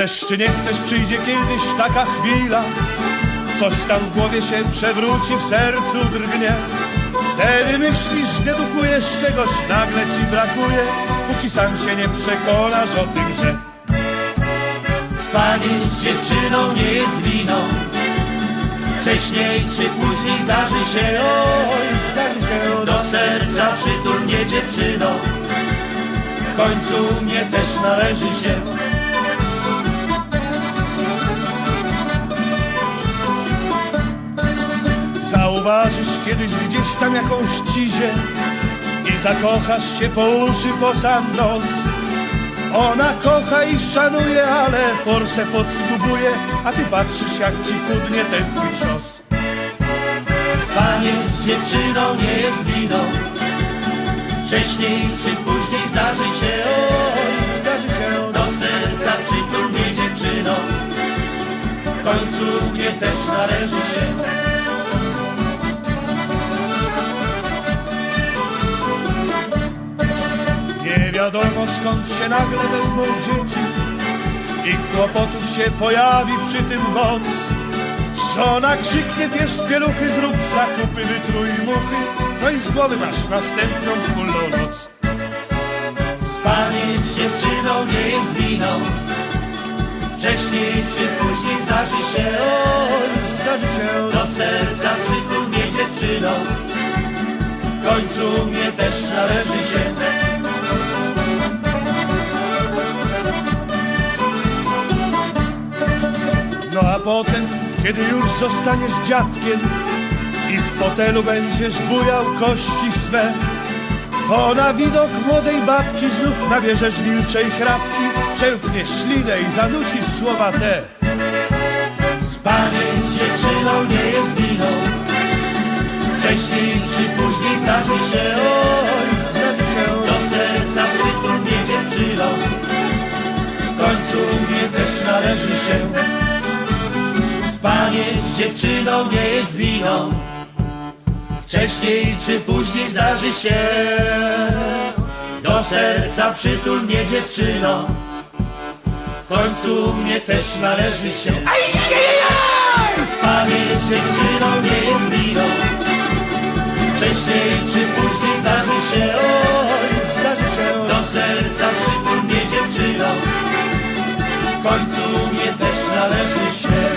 Chcesz czy nie chcesz, przyjdzie kiedyś taka chwila, coś tam w głowie się przewróci, w sercu drgnie. Wtedy myślisz, dedukujesz czegoś, nagle ci brakuje, póki sam się nie przekonasz o tym, że Spanie z dziewczyną nie jest winą Wcześniej czy później zdarzy się oj, zdarzy się. Do serca przytul mnie dziewczyno W końcu mnie też należy się Zauważysz kiedyś gdzieś tam jakąś cizię I zakochasz się po uszy, po sam nos. Ona kocha i szanuje, ale forsę podskubuje A ty patrzysz jak ci chudnie ten twój cios. Spanie z dziewczyną nie jest winą Wcześniej czy później zdarzy się. Oj, zdarzy się. Do serca przytul mnie dziewczyno. W końcu mnie też należy się wiadomo skąd się nagle wezmą dzieci I kłopotów się pojawi przy tym moc. Żona krzyknie, bierz pieluchy, zrób zakupy, wytrój muchy No i z głowy masz następną wspólną noc. Spanie z dziewczyną nie jest winą. Wcześniej czy później zdarzy się Oj, zdarzy się Do serca przytul mnie dziewczyno W końcu mnie też należy się potem, kiedy już zostaniesz dziadkiem I w fotelu będziesz bujał kości swe. To na widok młodej babki znów nabierzesz wilczej chrapki Przełkniesz ślinę i zanucisz słowa te. Z dziewczyną nie jest winą. Wcześniej czy później zdarzy się Oj, się Do serca Spanie z dziewczyną nie jest winą. Wcześniej czy później zdarzy się. Do serca przytul mnie dziewczyno. W końcu mnie też należy się. Spanie z dziewczyną nie jest winą. Wcześniej czy później zdarzy się. Do serca przytul mnie dziewczyno. W końcu mnie też należy się.